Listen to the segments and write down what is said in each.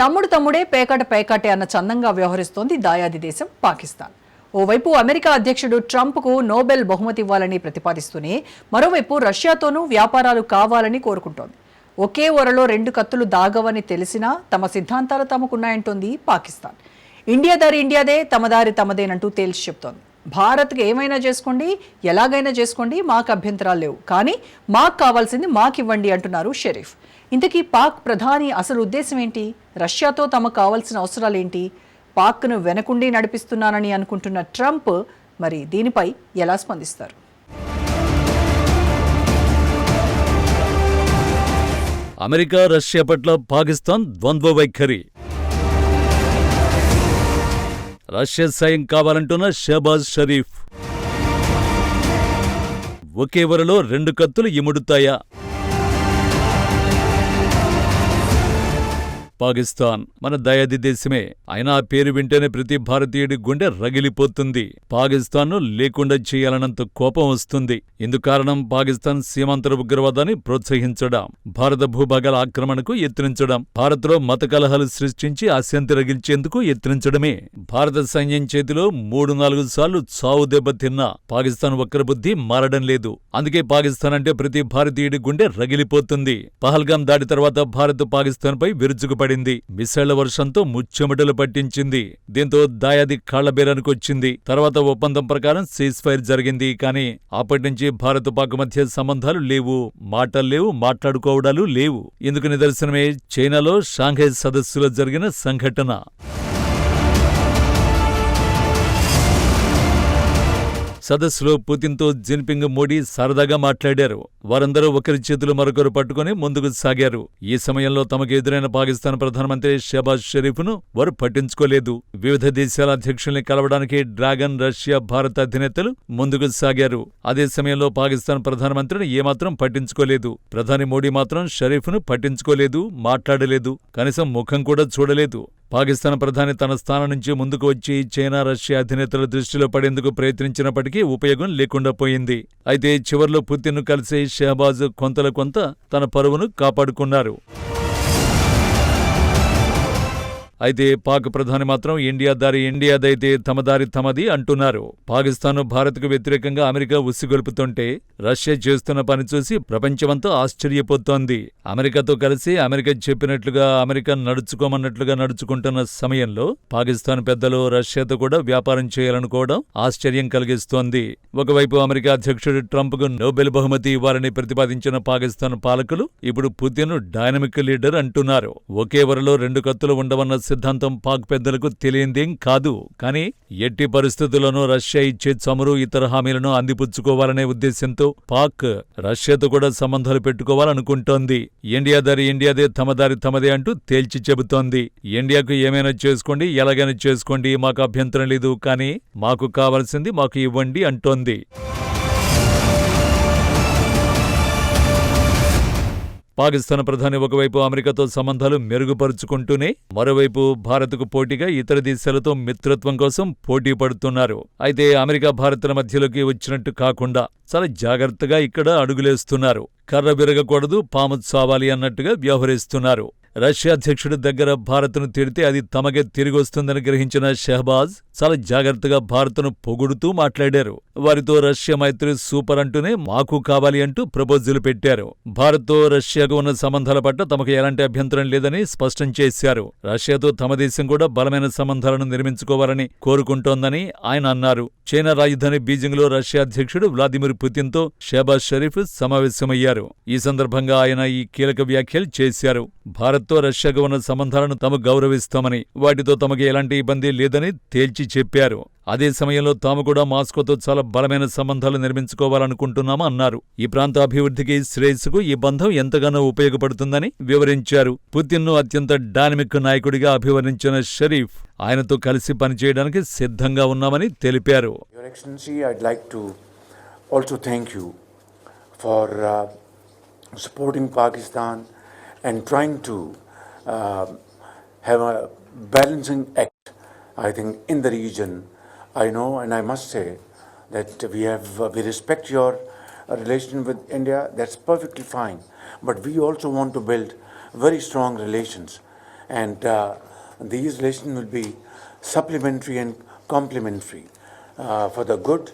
తమ్ముడు తమ్ముడే పేకాట పేకాటే అన్న చందంగా వ్యవహరిస్తోంది దాయాది దేశం పాకిస్తాన్. ఓవైపు అమెరికా అధ్యక్షుడు ట్రంప్కు నోబెల్ బహుమతి ఇవ్వాలని ప్రతిపాదిస్తూనే మరోవైపు రష్యాతోనూ వ్యాపారాలు కావాలని కోరుకుంటోంది. ఒకే ఒరలో రెండు కత్తులు దాగవని తెలిసినా తమ సిద్ధాంతాలు తమకున్నాయంటోంది పాకిస్తాన్. ఇండియా దారి ఇండియాదే తమ దారి తమదేనంటూ తేల్చి చెప్తోంది. భారత్కి ఏమైనా చేసుకోండి ఎలాగైనా చేసుకోండి మాకు అభ్యంతరాలు లేవు. కానీ మాకు కావాల్సింది మాకివ్వండి అంటున్నారు షరీఫ్. ఇంతకీ పాక్ ప్రధాని అసలు ఉద్దేశం ఏంటి? రష్యాతో తమకు కావాల్సిన అవసరాలు ఏంటి పాక్ను వెనకుండి నడిపిస్తున్నానని అనుకుంటున్న ట్రంప్ మరి దీనిపై ఎలా స్పందిస్తారు? అమెరికా రష్యా పట్ల పాకిస్తాన్ ద్వంద్వ వైఖరి రష్యా సాయం కావాలంటున్న షహబాజ్ షరీఫ్. ఒకే వరలో రెండు కత్తులు ఇముడుతాయా? పాకిస్తాన్ మన దయాది దేశమే. అయినా ఆ పేరు వింటేనే ప్రతి భారతీయుడి గుండె రగిలిపోతుంది. పాకిస్తాన్ను లేకుండా చేయాలన్నంత కోపం వస్తుంది. ఇందు కారణం పాకిస్తాన్ సీమాంతర ఉగ్రవాదాన్ని ప్రోత్సహించడం భారత భూభాగాల ఆక్రమణకు యత్నించడం భారత్లో మత కలహాలు సృష్టించి అశాంతి రగిల్చేందుకు యత్నించడమే. భారత సైన్యం చేతిలో మూడు నాలుగు సార్లు చావు దెబ్బతిన్నా పాకిస్తాన్ వక్రబుద్ధి మారడం లేదు. అందుకే పాకిస్తాన్ అంటే ప్రతి భారతీయుడి గుండె రగిలిపోతుంది. పహల్గాం దాడి తర్వాత భారత్ పాకిస్తాన్పై పడింది. మిసైళ్ళ వర్షంతో ముచ్చెమటలు పట్టించింది. దీంతో దాయాది కాళ్ళబేరానికి వచ్చింది. తర్వాత ఒప్పందం ప్రకారం సీజ్ ఫైర్ జరిగింది. కానీ అప్పటి నుంచి భారత్ పాక్ మధ్య సంబంధాలు లేవు. మాటలు లేవు మాట్లాడుకోవడాలు లేవు. ఇందుకు నిదర్శనమే చైనాలో షాంఘై సదస్సులో జరిగిన సంఘటన. సదస్సులో పుతిన్తో జిన్పింగ్ మోడీ సరదాగా మాట్లాడారు. వారందరూ ఒకరి చేతులు మరొకరు పట్టుకుని ముందుకు సాగారు. ఈ సమయంలో తమకు ఎదురైన పాకిస్తాన్ ప్రధానమంత్రి షహబాజ్ షరీఫ్ను వారు పట్టించుకోలేదు. వివిధ దేశాల అధ్యక్షుల్ని కలవడానికి డ్రాగన్ రష్యా భారత అధినేతలు ముందుకు సాగారు. అదే సమయంలో పాకిస్తాన్ ప్రధానమంత్రిని ఏమాత్రం పట్టించుకోలేదు. ప్రధాని మోడీ మాత్రం షరీఫ్ను పట్టించుకోలేదు మాట్లాడలేదు. కనీసం ముఖం కూడా చూడలేదు. పాకిస్తాన్ ప్రధాని తన స్థానం నుంచి ముందుకు వచ్చి చైనా రష్యా అధినేతల దృష్టిలో పడేందుకు ప్రయత్నించినప్పటికీ ఉపయోగం లేకుండా పోయింది. అయితే చివర్లో పుతిన్ను కలిసి షహబాజ్ కొంతల కొంత తన పరువును కాపాడుకున్నారు. అయితే పాక్ ప్రధాని మాత్రం ఇండియా దారి ఇండియాదైతే తమ దారి తమది అంటున్నారు. పాకిస్తాన్ భారత్కు వ్యతిరేకంగా అమెరికా ఉసిగొల్పుతుంటే రష్యా చేస్తున్న పని చూసి ప్రపంచమంతా ఆశ్చర్యపోతోంది. అమెరికాతో కలిసి అమెరికా చెప్పినట్లుగా అమెరికా నడుచుకోమన్నట్లుగా నడుచుకుంటున్న సమయంలో పాకిస్తాన్ పెద్దలు రష్యాతో కూడా వ్యాపారం చేయాలనుకోవడం ఆశ్చర్యం కలిగిస్తోంది. ఒకవైపు అమెరికా అధ్యక్షుడు ట్రంప్కు నోబెల్ బహుమతి ఇవ్వాలని ప్రతిపాదించిన పాకిస్తాన్ పాలకులు ఇప్పుడు పుతిన్ డైనమిక్ లీడర్ అంటున్నారు. ఒకే వరలో రెండు కత్తులు ఉండవన్న సిద్ధాంతం పాక్ పెద్దలకు తెలియందేం కాదు. కానీ ఎట్టి పరిస్థితుల్లోనూ రష్యా ఇచ్చే చమురు ఇతర హామీలను అందిపుచ్చుకోవాలనే ఉద్దేశంతో పాక్ రష్యాతో కూడా సంబంధాలు పెట్టుకోవాలనుకుంటోంది. ఇండియా దారి ఇండియాదే తమ దారి తమదే అంటూ తేల్చి చెబుతోంది. ఇండియాకు ఏమైనా చేసుకోండి ఎలాగైనా చేసుకోండి మాకు అభ్యంతరం లేదు కానీ మాకు కావాల్సింది మాకు ఇవ్వండి అంటోంది. పాకిస్తాన్ ప్రధాని ఒకవైపు అమెరికాతో సంబంధాలు మెరుగుపరుచుకుంటూనే మరోవైపు భారత్కు పోటీగా ఇతర దేశాలతో మిత్రత్వం కోసం పోటీ పడుతున్నారు. అయితే అమెరికా భారత్ల మధ్యలోకి వచ్చినట్టు కాకుండా చాలా జాగ్రత్తగా ఇక్కడ అడుగులేస్తున్నారు. కర్ర విరగకూడదు పాము చావాలి అన్నట్టుగా వ్యవహరిస్తున్నారు. రష్యా అధ్యక్షుడి దగ్గర భారత్ను తిడితే అది తమకే తిరిగొస్తుందని గ్రహించిన షహబాజ్ చాలా జాగ్రత్తగా భారత్ను పొగుడుతూ మాట్లాడారు. వారితో రష్యా మైత్రి సూపర్ అంటూనే మాకు కావాలి అంటూ ప్రపోజల్ పెట్టారు. భారత్తో రష్యాకు ఉన్న సంబంధాల పట్ల తమకు ఎలాంటి అభ్యంతరం లేదని స్పష్టం చేశారు. రష్యాతో తమ దేశం కూడా బలమైన సంబంధాలను నిర్మించుకోవాలని కోరుకుంటోందని ఆయన అన్నారు. చైనా రాజధాని బీజింగ్లో రష్యా అధ్యక్షుడు వ్లాదిమిర్ పుతిన్తో షహబాజ్ షరీఫ్ సమావేశమయ్యారు. ఈ సందర్భంగా ఆయన ఈ కీలక వ్యాఖ్యలు చేశారు. భారత్ భారత్తో రష్యాకు ఉన్న సంబంధాలను తాము గౌరవిస్తామని వాటితో తమకు ఎలాంటి ఇబ్బంది లేదని తేల్చి చెప్పారు. అదే సమయంలో తాము కూడా మాస్కోతో చాలా బలమైన సంబంధాలు నిర్మించుకోవాలనుకుంటున్నామా అన్నారు. ఈ ప్రాంత అభివృద్ధికి శ్రేయస్సుకు ఈ బంధం ఎంతగానో ఉపయోగపడుతుందని వివరించారు. పుతిన్ను అత్యంత డైనమిక్ నాయకుడిగా అభివర్ణించిన షరీఫ్ ఆయనతో కలిసి పనిచేయడానికి సిద్ధంగా ఉన్నామని తెలిపారు. Your Excellency, for uh, supporting Pakistan and trying to uh, have a balancing act, I think, in the region. I know and I must say that we have uh, we respect your uh, relation with India. That's perfectly fine. But we also want to build very strong relations and uh, these relations will be supplementary and complementary uh, for the good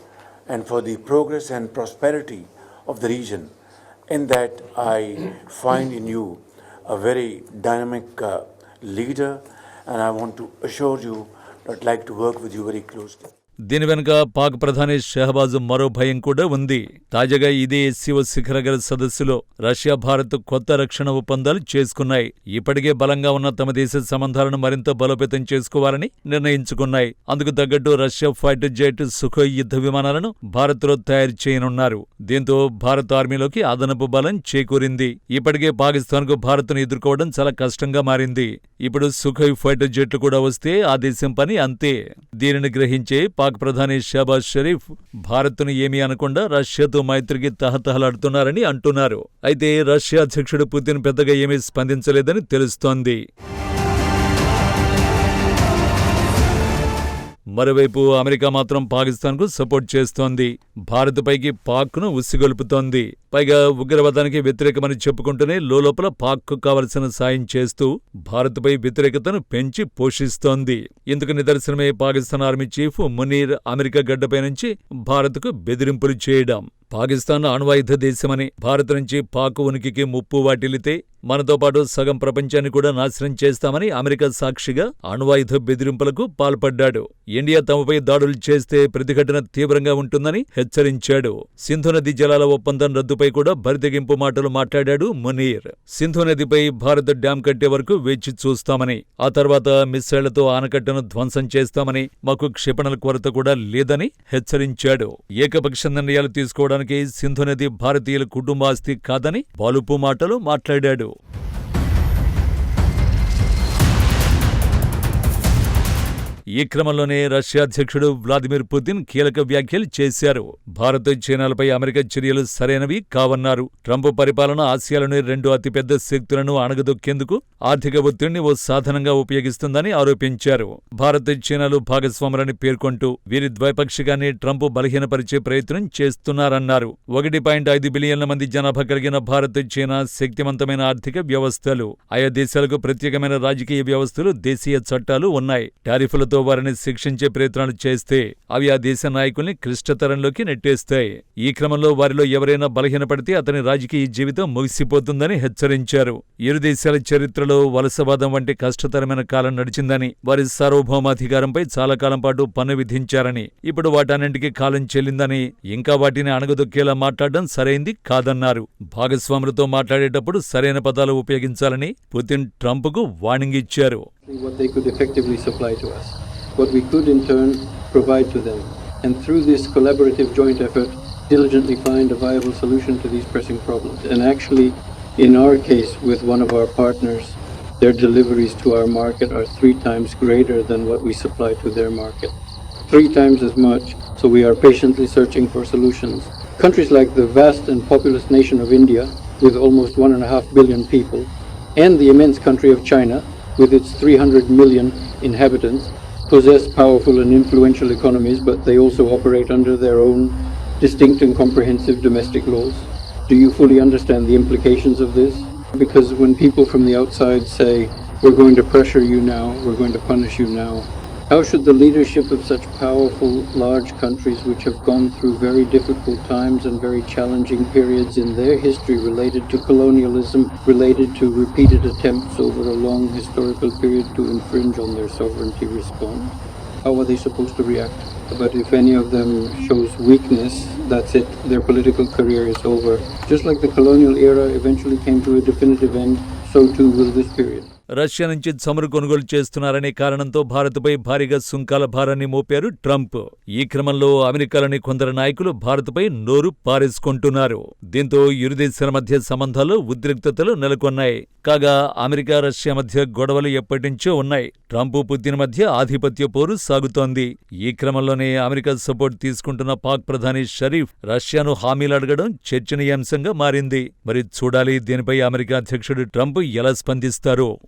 and for the progress and prosperity of the region. In that, I find in you a very dynamic uh, leader, and I want to assure you that I'd like to work with you very closely. దీని వెనుక పాక్ ప్రధాని షహబాజ్ మరో భయం కూడా ఉంది. తాజాగా ఇదే శివ శిఖరగర సదస్సులో రష్యా భారత్ కొత్త రక్షణ ఒప్పందాలు చేసుకున్నాయి. ఇప్పటికే బలంగా ఉన్న తమ దేశ సంబంధాలను మరింత బలోపేతం చేసుకోవాలని నిర్ణయించుకున్నాయి. అందుకు తగ్గట్టు రష్యా ఫైటర్ జెట్ సుఖోయ్ యుద్ధ విమానాలను భారత్లో తయారు చేయనున్నారు. దీంతో భారత్ ఆర్మీలోకి అదనపు బలం చేకూరింది. ఇప్పటికే పాకిస్తాన్కు భారత్ను ఎదుర్కోవడం చాలా కష్టంగా మారింది. ఇప్పుడు సుఖోయ్ ఫైటర్ జెట్లు కూడా వస్తే ఆ దేశం పని అంతే. దీనిని గ్రహించే పాక్ ప్రధాని షహబాజ్ షరీఫ్ భారత్ను ఏమీ అనకుండా రష్యాతో మైత్రికి తహతహలాడుతున్నారని అంటున్నారు. అయితే రష్యా అధ్యక్షుడు పుతిన్ పెద్దగా ఏమీ స్పందించలేదని తెలుస్తోంది. మరోవైపు అమెరికా మాత్రం పాకిస్తాన్కు సపోర్ట్ చేస్తోంది. భారత్పైకి పాక్ను ఉసిగొల్పుతోంది. పైగా ఉగ్రవాదానికి వ్యతిరేకమని చెప్పుకుంటూనే లోపల పాక్కు కావలసిన సాయం చేస్తూ భారత్పై వ్యతిరేకతను పెంచి పోషిస్తోంది. ఇందుకు నిదర్శనమే Pakistan army chief Munir America గడ్డపై నుంచి భారత్కు బెదిరింపులు చేయడం. పాకిస్తాన్ అణ్వాయుధ దేశమని భారత్ నుంచి పాక్ ఉనికికి ముప్పు వాటిల్లితే మనతో పాటు సగం ప్రపంచాన్ని కూడా నాశనం చేస్తామని అమెరికా సాక్షిగా అణ్వాయుధ బెదిరింపులకు పాల్పడ్డాడు. ఇండియా తమపై దాడులు చేస్తే ప్రతిఘటన తీవ్రంగా ఉంటుందని హెచ్చరించాడు. సింధు నది జలాల ఒప్పందం రద్దుపై కూడా బరితెగింపు మాటలు మాట్లాడాడు మునీర్. సింధు నదిపై భారత్ డ్యాం కట్టే వరకు వేచి చూస్తామని ఆ తర్వాత మిస్సైళ్ళతో ఆనకట్టను ధ్వంసం చేస్తామని మాకు క్షిపణల కొరత కూడా లేదని హెచ్చరించాడు. ఏకపక్ష నిర్ణయాలు తీసుకోవడానికి సింధు నది భారతీయుల కుటుంబాస్తి కాదని బాలుపు మాటలు మాట్లాడాడు. ఈ క్రమంలోనే రష్యా అధ్యక్షుడు వ్లాదిమిర్ పుతిన్ కీలక వ్యాఖ్యలు చేశారు. భారత్ చైనాలపై అమెరికా చర్యలు సరైనవి కావన్నారు. ట్రంప్ పరిపాలన ఆసియాలోని రెండు అతిపెద్ద శక్తులను అణగదొక్కేందుకు ఆర్థిక ఒత్తిడిని ఓ సాధనంగా ఉపయోగిస్తుందని ఆరోపించారు. భారత్ చైనాలు భాగస్వాములని పేర్కొంటూ వీరి ద్వైపాక్షికాన్ని ట్రంప్ బలహీనపరిచే ప్రయత్నం చేస్తున్నారన్నారు. ఒకటి పాయింట్ ఐదు బిలియన్ల మంది జనాభా కలిగిన భారత్ చైనా శక్తివంతమైన ఆర్థిక వ్యవస్థలు. ఆయా దేశాలకు ప్రత్యేకమైన రాజకీయ వ్యవస్థలు దేశీయ చట్టాలు ఉన్నాయి. టారిఫ్లతో వారిని శిక్షించే ప్రయత్నాలు చేస్తే అవి ఆ దేశ నాయకుల్ని క్లిష్టతరంలోకి నెట్టేస్తాయి. ఈ క్రమంలో వారిలో ఎవరైనా బలహీనపడితే అతని రాజకీయ జీవితం ముగిసిపోతుందని హెచ్చరించారు. ఇరు దేశాల చరిత్రలో వలసవాదం వంటి కష్టతరమైన కాలం నడిచిందని వారి సార్వభౌమాధికారంపై చాలా కాలం పాటు పన్ను విధించారని ఇప్పుడు వాటన్నింటికీ కాలం చెల్లిందని ఇంకా వాటిని అణగదొక్కేలా మాట్లాడడం సరైంది కాదన్నారు. భాగస్వాములతో మాట్లాడేటప్పుడు సరైన పదాలు ఉపయోగించాలని పుతిన్ ట్రంప్కు వార్నింగ్ ఇచ్చారు. What they could effectively supply to us, what we could in turn provide to them. And through this collaborative joint effort, diligently find a viable solution to these pressing problems. And actually, in our case, with one of our partners, their deliveries to our market are three times greater than what we supply to their market. Three times as much, so we are patiently searching for solutions. Countries like the vast and populous nation of India, with almost one and a half billion people, and the immense country of China, with its 300 million inhabitants, possess powerful and influential economies, but they also operate under their own distinct and comprehensive domestic laws. Do you fully understand the implications of this? Because when people from the outside say, we're going to pressure you now, we're going to punish you now, how should the leadership of such powerful, large countries, which have gone through very difficult times and very challenging periods in their history related to colonialism, related to repeated attempts over a long historical period to infringe on their sovereignty, respond? How are they supposed to react? But if any of them shows weakness, that's it. Their political career is over. Just like the colonial era eventually came to a definitive end, so too will this period. Russia నుంచి చమురు కొనుగోలు చేస్తున్నారనే కారణంతో భారత్పై భారీగా సుంకాల భారాన్ని మోపారు Trump ఈ క్రమంలో అమెరికాలోని కొందరు నాయకులు భారత్పై నోరు పారేసుకుంటున్నారు దీంతో ఇరు దేశాల మధ్య సంబంధాలు ఉద్రిక్తతలు నెలకొన్నాయి కాగా అమెరికా రష్యా మధ్య గొడవలు ఎప్పటినుంచో ఉన్నాయి ట్రంప్ పుతిన్ మధ్య ఆధిపత్య పోరు సాగుతోంది ఈ క్రమంలోనే అమెరికా సపోర్ట్ తీసుకుంటున్న పాక్ ప్రధాని షరీఫ్ రష్యాను హామీలు అడగడం చర్చనీయాంశంగా మారింది. మరి చూడాలి దీనిపై అమెరికా అధ్యక్షుడు ట్రంప్ ఎలా స్పందిస్తారో.